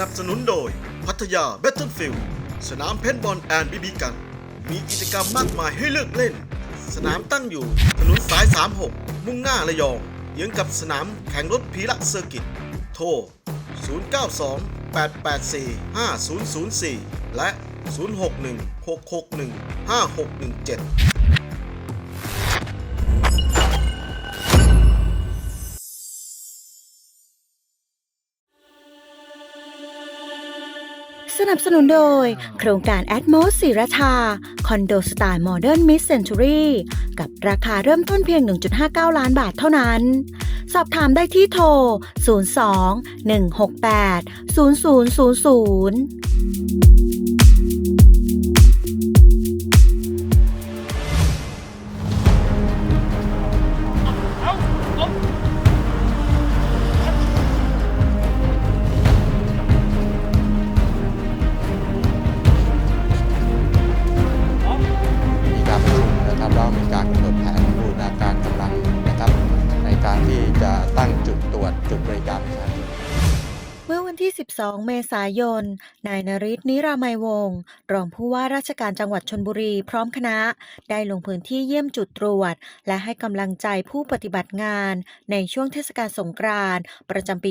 นับสนุนโดย พัทยาเบ t เทิลฟิลด์สนามเพนบอลแอนด์บีบีกัน มีกิจกรรมมากมายให้เลือกเล่น สนามตั้งอยู่ถนนสาย 36 มุ่งหน้าระยองเยื้องกับสนามแข่งรถพีระเซอร์กิต โทร 092 884 5004 และ 061 661 5617 สนับสนุนโดย โครงการ Atmos ศิราชา คอนโดสไตล์โมเดิร์นมิสเซนตูรี่กับราคาเริ่มต้นเพียง 1.59 ล้านบาทเท่านั้น สอบถามได้ที่โทร 02 168 0000 12 เมษายน นายนริศนิรามัยวงศ์รองผู้ว่าราชการจังหวัดชนบุรีพร้อมคณะ ได้ลงพื้นที่เยี่ยมจุดตรวจ และให้กำลังใจผู้ปฏิบัติงาน ในช่วงเทศกาลสงกรานต์ประจำปี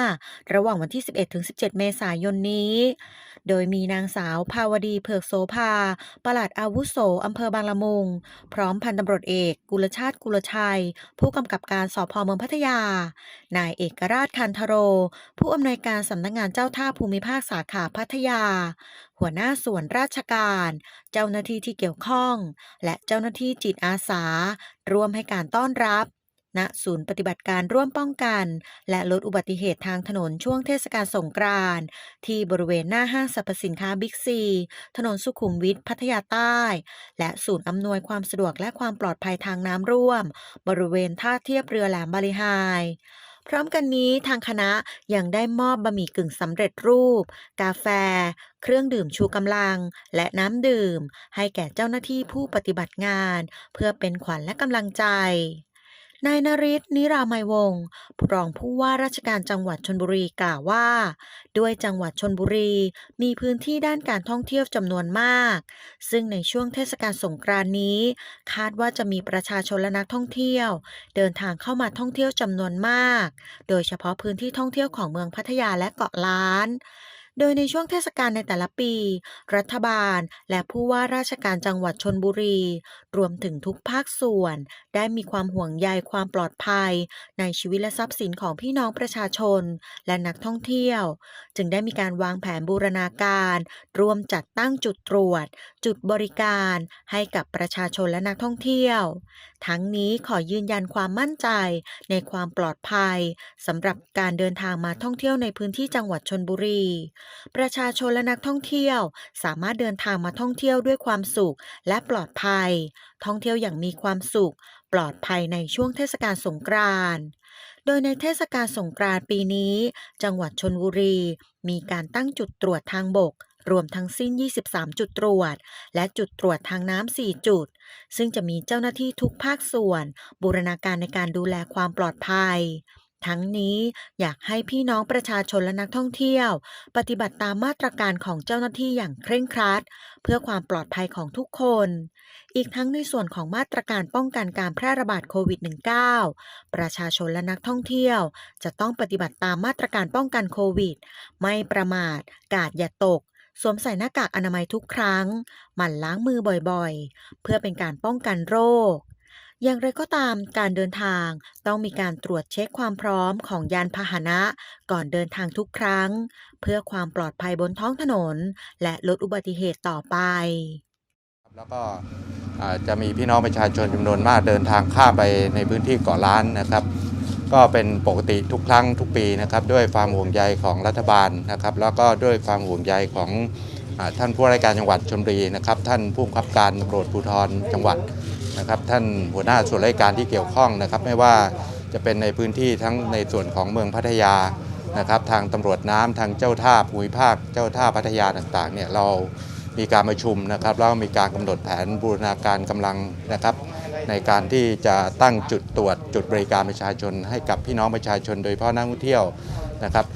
2565 ระหว่างวันที่ 11-17 เมษายนนี้ โดยมีนางสาวภาวดีเผือกโสภาปลัดอาวุโสอำเภอบางละมุง พร้อมพันตำรวจเอก กุลชาติกุลชัย ผู้กำกับการสพเมืองพัทยา นายเอกราชคันทโร ผู้อำนวยการสำนักงานเจ้าท่าภูมิภาคสาขาพัทยา หัวหน้าส่วนราชการ เจ้าหน้าที่ที่เกี่ยวข้อง และเจ้าหน้าที่จิตอาสา ร่วมให้การต้อนรับณศูนย์ปฏิบัติการร่วมป้องกัน และลดอุบัติเหตุทางถนนช่วงเทศกาลสงกรานต์ที่บริเวณหน้าห้างสรรพสินค้าบิ๊กซี ถนนสุขุมวิทพัทยาใต้ และศูนย์อำนวยความสะดวกและความปลอดภัยทางน้ำร่วม บริเวณท่าเทียบเรือแหลมบาลีไฮ พร้อมกันนี้ทางคณะยังได้มอบบะหมี่กึ่งสำเร็จรูป กาแฟ เครื่องดื่มชูกำลัง และน้ำดื่ม ให้แก่เจ้าหน้าที่ผู้ปฏิบัติงาน เพื่อเป็นขวัญและกำลังใจ นายนริศนิรามัยวงศ์รองผู้ว่าราชการจังหวัดชนบุรีกล่าวว่า ด้วยจังหวัดชนบุรีมีพื้นที่ด้านการท่องเที่ยวจำนวนมาก ซึ่งในช่วงเทศกาลสงกรานนี้ คาดว่าจะมีประชาชนและนักท่องเที่ยว เดินทางเข้ามาท่องเที่ยวจำนวนมาก โดยเฉพาะพื้นที่ท่องเที่ยวของเมืองพัทยาและเกาะล้าน โดยในช่วงเทศกาลในแต่ละปี รัฐบาลและผู้ว่าราชการจังหวัดชนบุรี รวมถึงทุกภาคส่วน ได้มีความห่วงใยความปลอดภัย ในชีวิตและทรัพย์สินของพี่น้องประชาชน และนักท่องเที่ยว จึงได้มีการวางแผนบูรณาการ รวมจัดตั้งจุดตรวจ จุดบริการให้กับประชาชนและนักท่องเที่ยว ทั้งนี้ขอยืนยันความมั่นใจในความปลอดภัยสำหรับการเดินทางมาท่องเที่ยวในพื้นที่จังหวัดชนบุรีประชาชนและนักท่องเที่ยว สามารถเดินทางมาท่องเที่ยวด้วยความสุขและปลอดภัย ท่องเที่ยวอย่างมีความสุข ปลอดภัยในช่วงเทศกาลสงกรานต์โดยในเทศกาลสงกรานต์ปีนี้ จังหวัดชนบุรี มีการตั้งจุดตรวจทางบก รวมทั้งสิ้น 23 จุดตรวจ และจุดตรวจทางน้ำ 4 จุด ซึ่งจะมีเจ้าหน้าที่ทุกภาคส่วน บูรณาการในการดูแลความปลอดภัย ทั้งนี้อยากให้พี่น้องประชาชนและนักท่องเที่ยว ปฏิบัติตามมาตรการของเจ้าหน้าที่อย่างเคร่งครัด เพื่อความปลอดภัยของทุกคน อีกทั้งในส่วนของมาตรการป้องกันการแพร่ระบาดโควิด -19 ประชาชนและนักท่องเที่ยว จะต้องปฏิบัติตามมาตรการป้องกันโควิด ไม่ประมาท กาดอย่าตกสวมใส่หน้ากากอนามัยทุกครั้ง หมั่นล้างมือบ่อยๆ เพื่อเป็นการป้องกันโรค อย่างไรก็ตามการเดินทางต้องมีการตรวจเช็คความพร้อมของยานพาหนะ ก่อนเดินทางทุกครั้ง เพื่อความปลอดภัยบนท้องถนน และลดอุบัติเหตุต่อไป แล้วก็จะมีพี่น้องประชาชนจำนวนมากเดินทางข้ามไปในพื้นที่เกาะล้านนะครับ ก็เป็นปกติทุกครั้งทุกปีนะครับ ด้วยความห่วงใยของรัฐบาลนะครับ แล้วก็ด้วยความห่วงใยของอท่านผู้ราชการจังหวัดชลบุรีนะครับ ท่านผู้บังคับการตำรวจภูธรจังหวัด นะครับท่านหัวหน้าส่วนราชการที่เกี่ยวข้องนะครับ ไม่ว่าจะเป็นในพื้นที่ทั้งในส่วนของเมืองพัทยานะครับทางตำรวจน้ำทางเจ้าท่าภูมิภาคเจ้าท่าพัทยาต่างๆเนี่ยเรามีการประชุมนะครับแล้วมีการกำหนดแผนบูรณาการกำลังนะครับ ในการที่จะตั้งจุดตรวจจุดบริการประชาชน ให้กับพี่น้องประชาชน โดยเฉพาะนักท่องเที่ยวนะครับ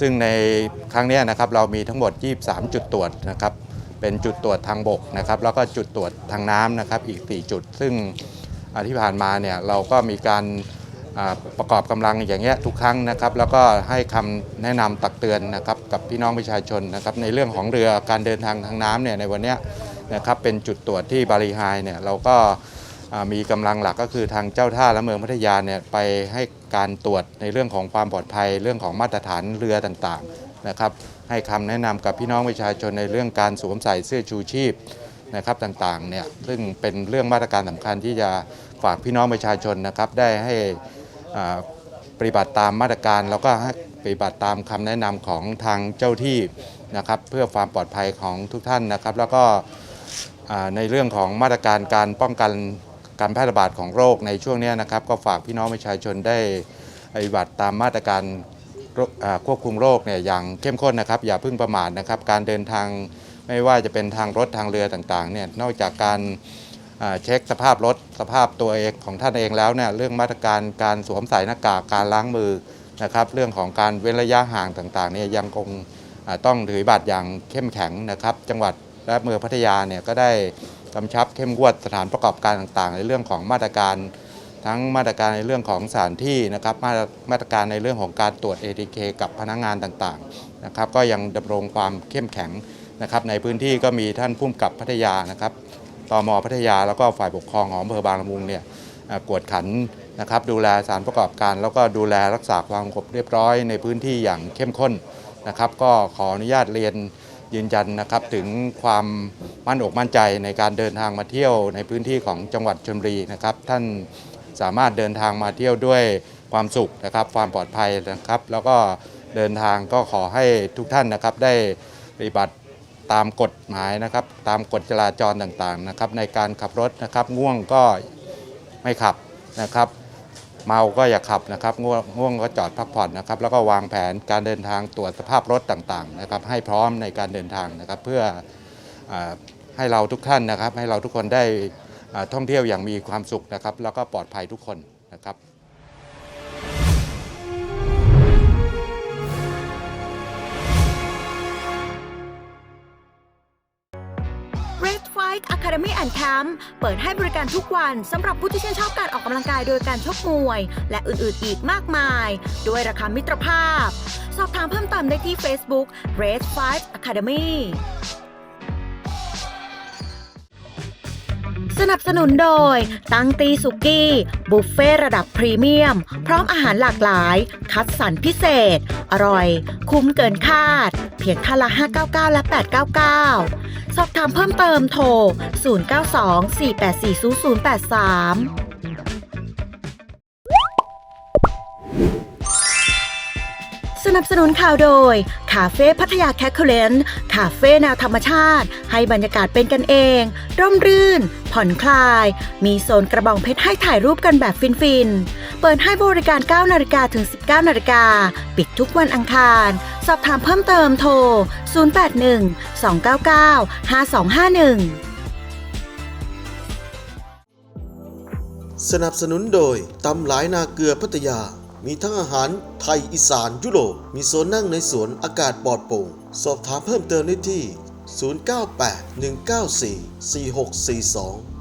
ซึ่งในครั้งนี้นะครับเรามีทั้งหมด 23 จุดตรวจนะครับ เป็นจุดตรวจทางบกนะครับแล้วก็จุดตรวจทางน้ำนะครับอีก 4 จุด ซึ่งที่ผ่านมาเนี่ยเราก็มีการประกอบกำลังอย่างเงี้ยทุกครั้งนะครับแล้วก็ให้คำแนะนำตักเตือนนะครับกับพี่น้องประชาชนนะครับในเรื่องของเรือการเดินทางทางน้ำเนี่ยในวันเนี้ยนะครับเป็นจุดตรวจที่บาลีไฮเนี่ยเราก็มีกำลังหลักก็คือทางเจ้าท่าและเมืองพัทยาเนี่ยไปให้การตรวจในเรื่องของความปลอดภัย เรื่องของมาตรฐานเรือต่าง นะครับให้คำแนะนำกับพี่น้องประชาชนในเรื่องการสวมใส่เสื้อชูชีพนะครับต่างๆเนี่ยซึ่งเป็นเรื่องมาตรการสำคัญที่จะฝากพี่น้องประชาชนนะครับได้ให้ปฏิบัติตามมาตรการแล้วก็ให้ปฏิบัติตามคำแนะนำของทางเจ้าที่นะครับเพื่อความปลอดภัยของทุกท่านนะครับ แล้วก็ในเรื่องของมาตรการการป้องกันการแพร่ระบาดของโรคในช่วงนี้นะครับ ก็ฝากพี่น้องประชาชนได้ปฏิบัติตามมาตรการ ควบคุมโรคเนี่ยอย่างเข้มข้นนะครับ อย่าเพิ่งประมาทนะครับ การเดินทางไม่ว่าจะเป็นทางรถทางเรือต่างๆเนี่ยนอกจากการเช็คสภาพรถสภาพตัวเองของท่านเองแล้วเนี่ยเรื่องมาตรการการสวมใส่หน้ากากการล้างมือนะครับ เรื่องของการเว้นระยะห่างต่างๆเนี่ยยังคงต้องถือบัตรอย่างเข้มแข็งนะครับ จังหวัดและเมืองพัทยาเนี่ยก็ได้กำชับเข้มงวดสถานประกอบการต่างๆ ในเรื่องของมาตรการ ทั้งมาตรการในเรื่องของสถานที่นะครับมาตรมาตรการในเรื่องของการตรวจ ATK กับพนักงานต่างๆนะครับก็ยังดำรงความเข้มแข็งนะครับในพื้นที่ก็มีท่านผู้กำกับพัทยานะครับตมพัทยาแล้วก็ฝ่ายปกครองของอำเภอบางละมุงเนี่ยกวดขันนะครับดูแลสารประกอบการ แล้วก็ดูแลรักษาความสงบเรียบร้อยในพื้นที่อย่างเข้มข้นนะครับ ก็ขออนุญาตเรียนยืนยันนะครับถึงความมั่นอกมั่นใจในการเดินทางมาเที่ยวในพื้นที่ของจังหวัดชลบุรีนะครับ ท่าน สามารถเดินทางมาเที่ยวด้วยความสุขนะครับ ความปลอดภัยนะครับ แล้วก็เดินทางก็ขอให้ทุกท่านนะครับได้ปฏิบัติตามกฎหมายนะครับ ตามกฎจราจรต่างๆนะครับ ในการขับรถนะครับ ง่วงก็ไม่ขับนะครับ เมาก็อย่าขับนะครับง่วงง่วงก็จอดพักผ่อนนะครับ แล้วก็วางแผนการเดินทางตรวจสภาพรถต่างๆนะครับ ให้พร้อมในการเดินทางนะครับ เพื่ออให้เราทุกท่านนะครับ ให้เราทุกคนได้ ท่องเที่ยวอย่างมีความสุขนะครับ แล้วก็ปลอดภัยทุกคนนะครับ Red Fight Academy and Camp เปิดให้บริการทุกวันสำหรับผู้ที่ชื่นชอบการออกกำลังกายโดยการชกมวย และอื่นๆอีกมากมาย ด้วยราคามิตรภาพ สอบถามเพิ่มเติมได้ที่ Facebook Red Fight Academy นับสนุนโดย ตั้งตีสุกี้ บุฟเฟ่ระดับพรีเมียม พร้อมอาหารหลากหลาย คัดสรรพิเศษ อร่อย คุ้มเกินคาด เพียงท่าละ 599 และ 899 สอบถามเพิ่มเติมโทร 0924840083 นับสนุนข่าวโดย คาเฟ่พัทยาแคคเคเลนคาเฟ่แนวธรรมชาติ ให้บรรยากาศเป็นกันเอง ร่มรื่น ผ่อนคลาย มีโซนกระบองเพชรให้ถ่ายรูปกันแบบฟินๆ เปิดให้บริการ 9 นาฬิกาถึง 19 นาฬิกา ปิดทุกวันอังคาร สอบถามเพิ่มเติมโทร 081 299 5251สนับสนุนโดยตำหลายนาเกลือพัทยา มีทั้งอาหารไทยอีสานยุโรป มีโซนนั่งในสวนอากาศปลอดโปร่ง สอบถามเพิ่มเติมได้ที่ 098 194 4642